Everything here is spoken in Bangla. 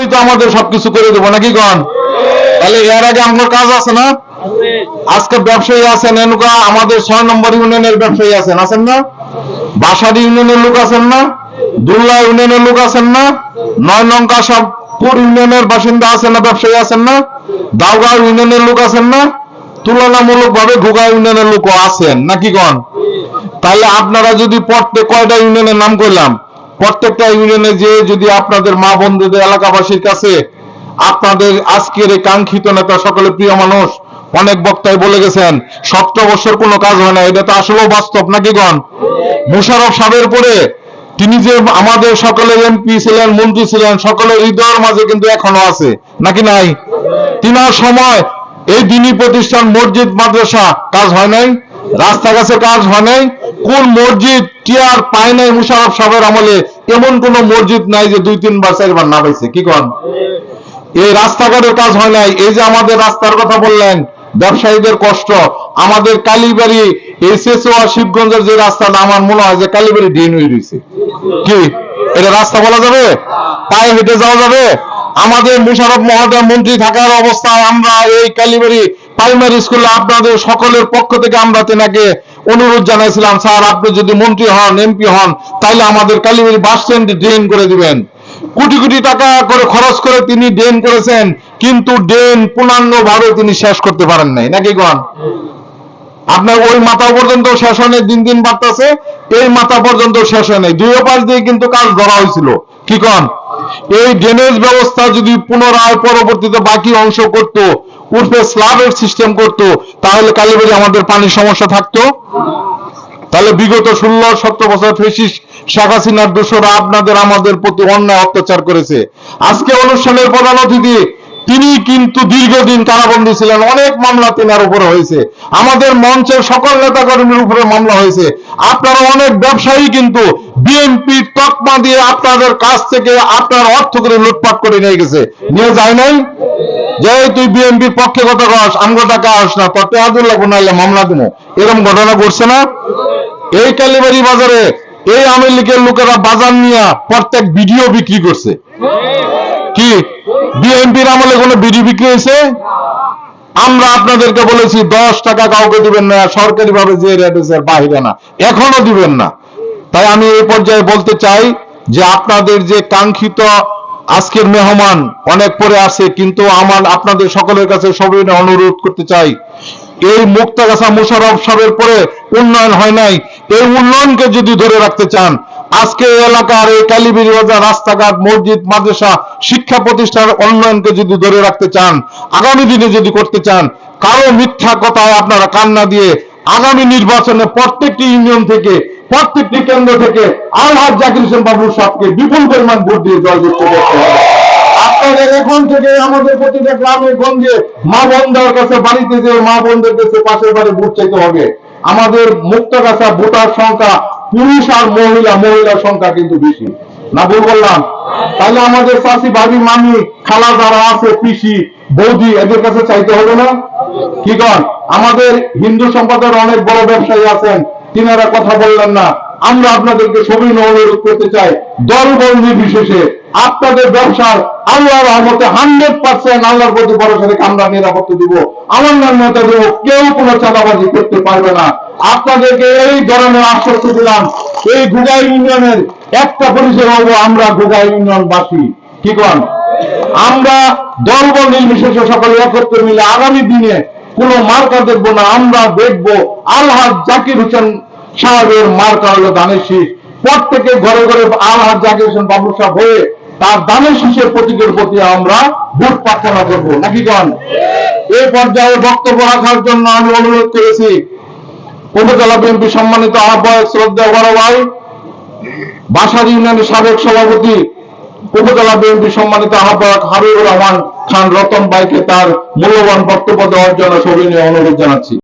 এই তো আমাদের সবকিছু করে দেবো, নাকি কন? তাহলে এর আগে আমার কাজ আছে না? আজকে ব্যবসায়ী আছেন এনুকা আমাদের ছয় নম্বর ইউনিয়নের ব্যবসায়ী আছেন আছেন না? বাসারি ইউনিয়নের লোক আছেন না? দুল্লা ইউনিয়নের লোক আছেন না? নয় নঙ্কা সাবপুর ইউনিয়নের বাসিন্দা আছেন না, ব্যবসায়ী আছেন না? দাওগাঁও ইউনিয়নের লোক আছেন না? তুলনামূলক ভাবে ঘুগা ইউনিয়নের লোক আছেন, নাকি কন? তাহলে আপনারা যদি পড়তে কয়টা ইউনিয়নের নাম করলাম প্রত্যেকটা ইউনিয়নে যে যদি আপনাদের মা বন্ধুদের এলাকাবাসীর কাছে আপনাদের আজকের এই কাঙ্ক্ষিত নেতা সকলে প্রিয় মানুষ, অনেক বক্তায় বলে গেছেন সতেরো বছর কোনো কাজ হয় না। এটা তো আসলেও বাস্তব নাকি গণ? মুশারফ সাহেবের পরে তিনি যে আমাদের সকলে এমপি ছিলেন, মন্ত্রী ছিলেন, সকলের হৃদয়ের মাঝে কিন্তু এখনও আছে, নাকি নাই? তিনার সময় এই দিনী প্রতিষ্ঠান মসজিদ মাদ্রাসা কাজ হয় নাই, রাস্তাঘাটে কাজ হয় নাই কোন মসজিদ টিয়ার পায় নাই মুশারফ সাহেবের আমলে? এমন কোন মসজিদ নাই যে দুই, তিনবার, চারবার না পাইছে, কি কন? এই রাস্তাঘাটের কাজ হয় নাই। এই যে আমাদের রাস্তার কথা বললেন, ব্যবসায়ীদের কষ্ট। আমাদের কালীবাড়ি এসএসও আর শিবগঞ্জের যে রাস্তাটা আমার মনে হয় যে কালীবাড়ি ডিন হয়ে রয়েছে। কি? এটা রাস্তা বলা যাবে? পায়ে হেঁটে যাওয়া যাবে? আমাদের মুশারফ মহোদয় মন্ত্রী থাকার অবস্থায় আমরা এই কালীবাড়ি প্রাইমারি স্কুলে আপনাদের সকলের পক্ষ থেকে আমরা তেনাকে অনুরোধ জানাইছিলাম, স্যার, আপনি যদি মন্ত্রী হন, এমপি হন তাহলে আমাদের কালীবাড়ি বাস স্ট্যান্ড ড্রেন করে দিবেন। কোটি কোটি টাকা করে খরচ করে তিনি ড্রেন করেছেন, কিন্তু ড্রেন পূর্ণাঙ্গ ভাবে তিনি শেষ করতে পারেন নাই। নাকি গণ আপনার ওই মাথা পর্যন্ত শেষ হয় দিন দিন বাড়তেছে, এই মাথা পর্যন্ত শেষ হয় নাই। দুই পাশ দিয়ে কিন্তু কাজ ধরা হয়েছিল। কি কন? এই ড্রেনেজ ব্যবস্থা যদি পুনরায় পরবর্তীতে বাকি অংশ করত, উর্ফে স্লাবের সিস্টেম করত, তাহলে কালীবাড়ি আমাদের পানির সমস্যা থাকতো। তাহলে বিগত ষোলো সতেরো বছর ফেসিস শেখ হাসিনার দোষরা আপনাদের আমাদের প্রতি অন্যায় অত্যাচার করেছে। আজকে অনুষ্ঠানের প্রধান অতিথি, তিনি কিন্তু দীর্ঘদিন কারাবন্দী ছিলেন, অনেক মামলা তেনার উপরে হয়েছে। আমাদের মঞ্চের সকল নেতা কর্মীর উপরে মামলা হয়েছে। আপনারা অনেক ব্যবসায়ী কিন্তু বিএনপি তকমা দিয়ে আপনাদের কাছ থেকে আপনার অর্থ করে লুটপাট করে নিয়ে গেছে। নিয়ে যায় নাই? যে তুই বিএনপির পক্ষে কথা কস না তোর নাহলে মামলা দেবো এরকম ঘটনা ঘটছে না? এই কালীবাড়ি বাজারে এই লীগের লোকেরা বাজার নিয়ে প্রত্যেক ভিডিও বিক্রি করছে। কি? বিএনপির আমলে কোনো বিক্রি হয়েছে? আমরা আপনাদেরকে বলেছি, দশ টাকা কাউকে দিবেন না সরকারি ভাবে যে রেট বাহিরে না। এখনও দিবেন না। তাই আমি এই পর্যায়ে বলতে চাই যে আপনাদের যে কাঙ্ক্ষিত আজকের মেহমান অনেক পরে আছে কিন্তু আমার আপনাদের সকলের কাছে সবিনয় অনুরোধ করতে চাই। এই মুক্তাগাছা মুশারফ সাহেবের পরে উন্নয়ন হয় নাই। এই উন্নয়নকে যদি ধরে রাখতে চান, আজকে এই এলাকার এই কালীবিরি বাজার রাস্তাঘাট, মসজিদ, মাদ্রাসা, শিক্ষা প্রতিষ্ঠানের উন্নয়নকে যদি ধরে রাখতে চান, আগামী দিনে যদি করতে চান, কারও মিথ্যা কথায় আপনারা কান্না দিয়ে আগামী নির্বাচনে প্রত্যেকটি ইউনিয়ন থেকে প্রত্যেকটি কেন্দ্র থেকে আলহাজ জাকির হোসেন বাবুর সাহকে বিপুল পরিমাণ ভোট দিয়ে জয়যুক্ত করতে হবে। আপনাদের এখন থেকে আমাদের প্রতিটা গ্রামে গঞ্জে মা বোনদের কাছে, বাড়িতে যে মা বোনদের কাছে, পাশের বাড়ি ভোট চাইতে হবে। আমাদের মুক্তগাছা ভোটার সংখ্যা পুরুষ আর মহিলা, মহিলার সংখ্যা কিন্তু বেশি। না ভুল বললাম, তাহলে আমাদের চাষি ভাবি, মামি খালা যারা আছে, পিসি, বৌদি, এদের কাছে চাইতে হবে না? কি কন? আমাদের হিন্দু সম্প্রদায়ের অনেক বড় ব্যবসায়ী আছেন তিনারা কথা বললেন না। আমরা আপনাদেরকে সবিনয় অনুরোধ করতে চাই দলবল নির্বিশেষে আপনাদের ব্যবসার আল্লাহর রহমতে হান্ড্রেড পার্সেন্ট আল্লাহর প্রতি ভরসা রেখে আমরা নিরাপত্তা দিব। আমার নেতা দেব কেউ কোনো চাঁদাবাজি করতে পারবে না। আপনাদেরকে এই ধরনের আশ্বস্ত দিলাম, এই গুগাই ইউনিয়নের একটা পরিচয় হব আমরা গুগাই ইউনিয়ন বাসী কি কন? আমরা দলবল নির্বিশেষে সকলে একত্রে মিলে আগামী দিনে কোনো মার্কা দেখব না, আমরা দেখব আলহাজ জাকির হোসেন সাহেবের মার্কা হলো দানের শীষ। প্রত্যেকে ঘরে ঘরে আলহাজ জাকির হোসেন বাবু সাহেব হয়ে তার দানের শীষের প্রতীকের প্রতি আমরা ভোট প্রার্থনা করব। নাকি কন? এই পর্যায়ে বক্তব্য রাখার জন্য আমি অনুরোধ করেছি, উপজেলা বিএনপি সম্মানিত আহ্বায়ক শ্রদ্ধা বড় ভাই বাসার ইউনিয়নের সাবেক সভাপতি উপজেলা বিএনপি সম্মানিত আহ্বায়ক হাবিবুর রহমান খান রতন ভাইকে তার মূল্যবান বক্তব্য দেওয়ার জন্য সবিনয় অনুরোধ জানাচ্ছি।